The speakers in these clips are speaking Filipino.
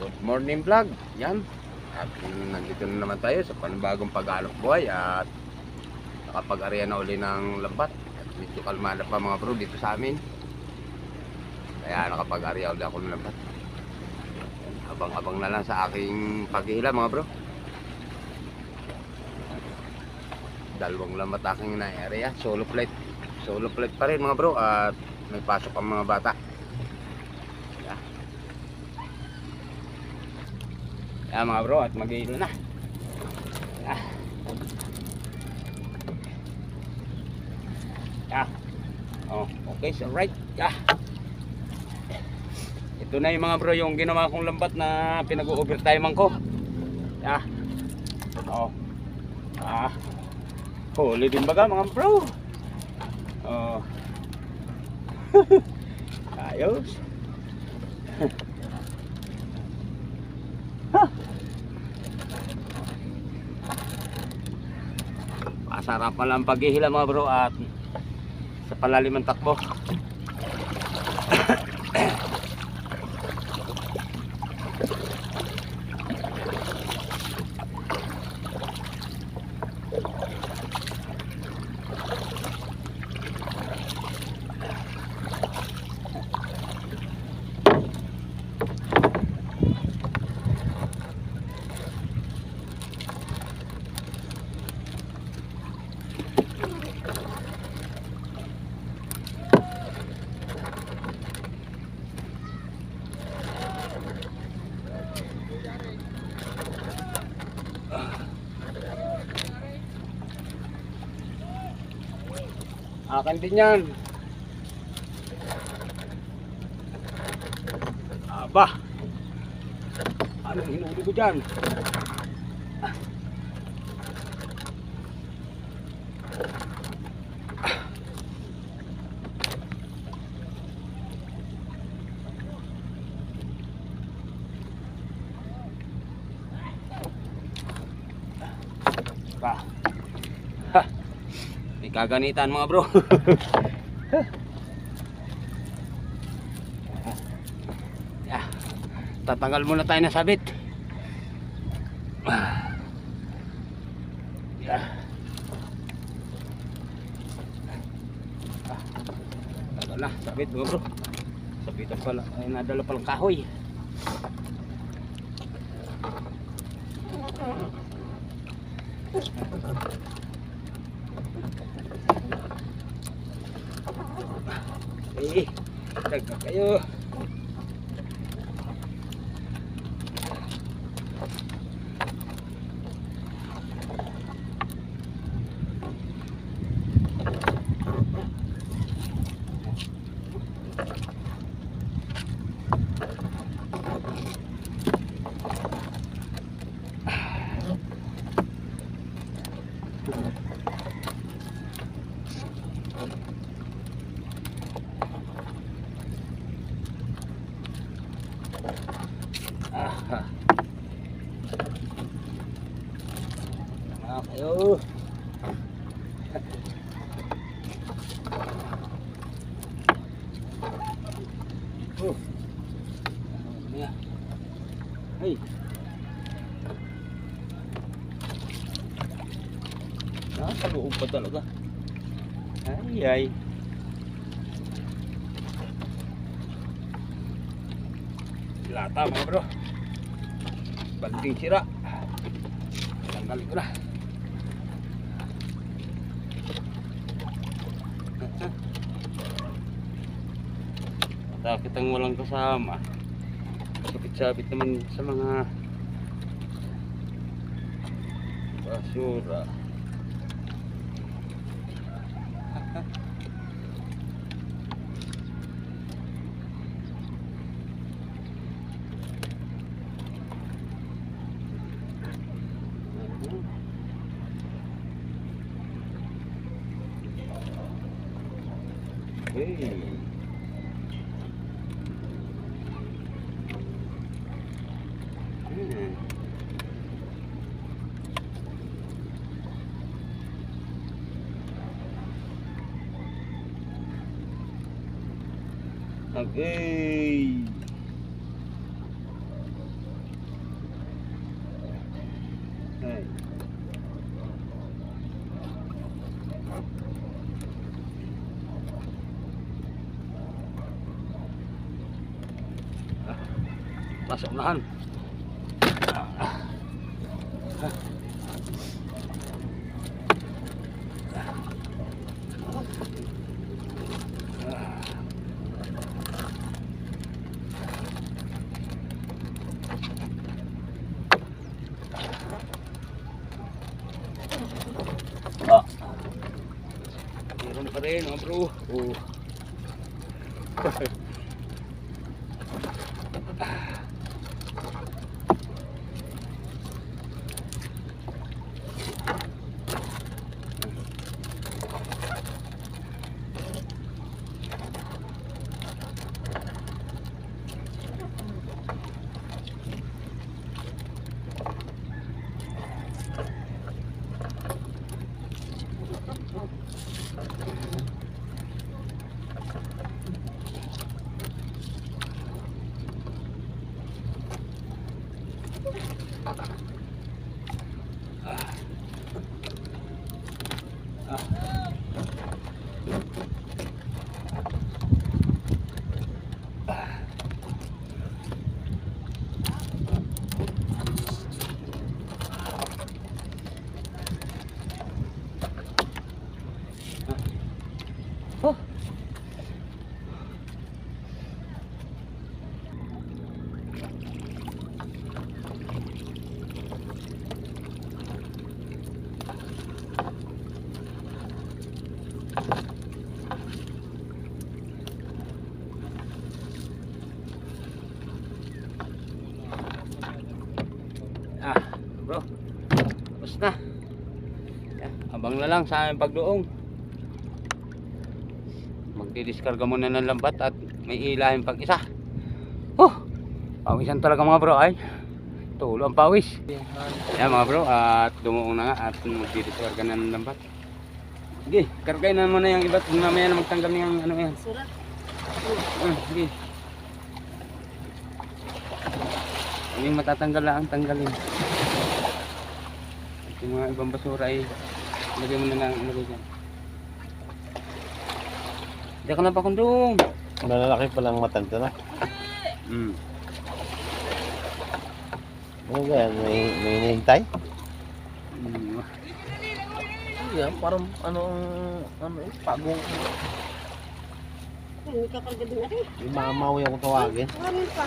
Good morning vlog. Yan. At nandito na naman tayo sa panibagong paghanap buhay at nakapag-area na uli ng lambat. At medyo kalmada pa mga bro dito sa amin. Kaya nakapag-area uli ako ng lambat. Abang-abang na lang sa aking paghihila mga bro. Dalawang lambat aking na-area. Solo flight. Solo flight pa rin mga bro at may pasok ang mga bata. Yan mga bro at mag na. Ah. Ah. Oh, okay, so right. Ah. Ito na yung mga bro yung ginawa kong lambat na pinag-overtime ko. Ah. Oh. Ah. Huli din baga mga bro. Oh. Ayos. Masarap pala ang paghihila mga bro at sa palalim ng takbo. Akin din yan. Aba. Anong hinuli ko dyan? Ba. Ha. May kaganitan mga bro. yeah. Tatanggal muna tayo ng sabit. Yeah. Tagal na, sabit mga bro. Sabitan pala, ay nadala palang kahoy. 哎呦。Ay. Nasa loob pa talaga. Ay ay. Lata mga bro. Banding sira. Tanggalin ko na. Takit ang walang kasama. Sabit-sabit naman sa mga basura. Hey. Oke. Hey. Ah, masuk nahan. Ah. ah. Mga bro. Oh. Lang sa aming pagdoong magdidiskarga muna ng lambat at may ilahin pag isa. Oh pawisan talaga mga bro ay. Tulo ang pawis. Yan mga bro at dumuong na nga at magdidiskarga na ng lambat. Sige kargay na muna yung iba kung mamaya na magtanggal ng ano yan. Surat. ah, sige. Yung matatanggal lang tanggalin. At yung mga ibang basura ay lagay mo na lang lagay dyan Diyan ka na pa kundong. Malalaki palang matanda na. Mm. Ano ba yan? May, may hinihintay? Mm. Yan, parang ano, ano eh, pagong. Hindi ka kagad na rin. Yung mamaw yung tawagin. Maraming pa.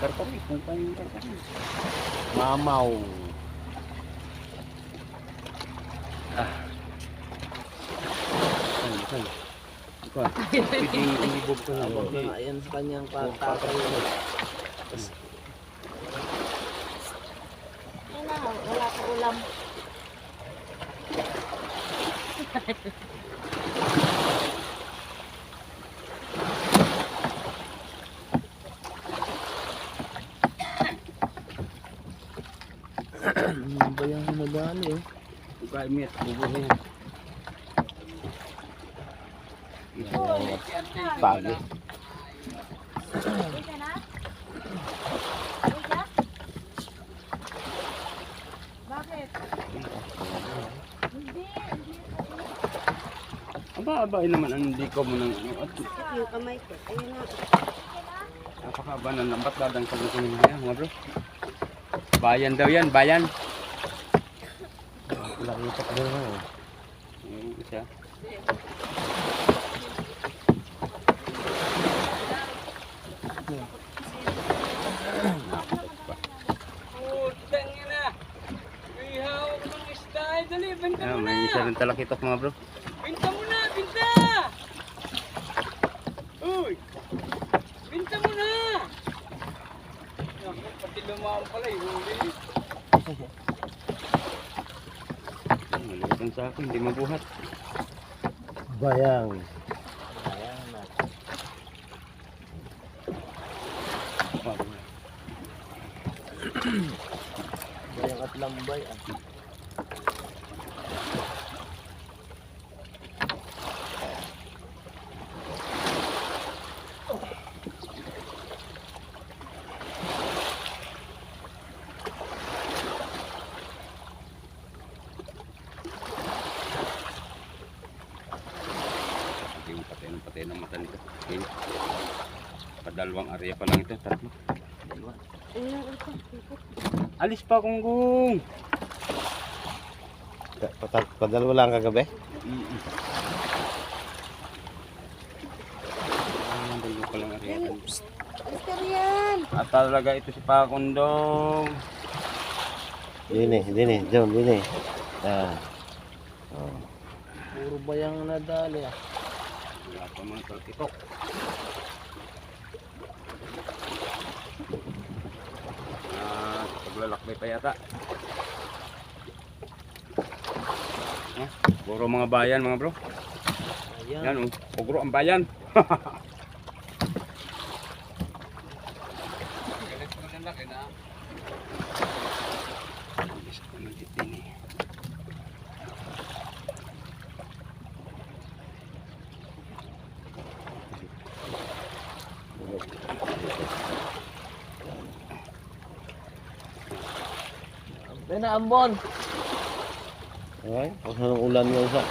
Karkari, kung pa yung karkari. Mamaw. Saan, saan? Ikaw, pwedeng ilibog ko na. Abang na yan sa kanyang patatay. Wala, wala ka ulam. Ano ba yung nadali oh? Ikaw, Emir, bubuhay yan. Pagi. Uy ka na? Uy ka? Bakit? Hindi, hindi. Aba, aba, yun naman ang hindi ko mo ng ano. At Yung kamay ko. Ayun na. napakaba ng lambat dadang sa gusto yan, mga bro. Bayan daw yan, bayan. Pa din na. Yung isa. Ayan, may isa rin talakitok mga bro. Sa akin, hindi mabuhat. Bayang. Bayang at lambay ah. Hindi yung patay ng mata nito. Okay. Padalawang area pa lang ito, tatlo. Dalawa. Alis pa, Gunggong. Pa- pa- Padalawa lang kagabi. Mm-mm. Ah, dalawa pa lang yan. At talaga ito si Pakundong. Dini, dini, John, dini. Ah. Oh. Puro bayang nadali ah. Wala pa mga talkitok. Ah, paglalakbay pa yata. Ah, puro mga bayan mga bro. Ayan. Yan oh, pugro ang bayan. Ayun na, ambon. Okay, kung anong ulan nga isa.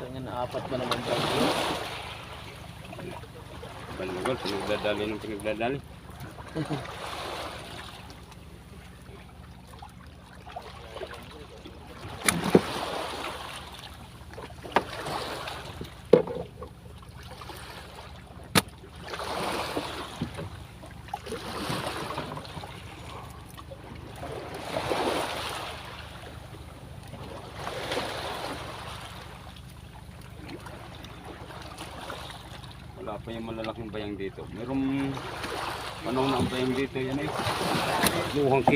Kanya na apat ba naman bagyo? Banagol, pinagdadali ng pinagdadali. Pa yung malalaking bayang dito. Merong panahon na ang bayang dito yan eh. Luhang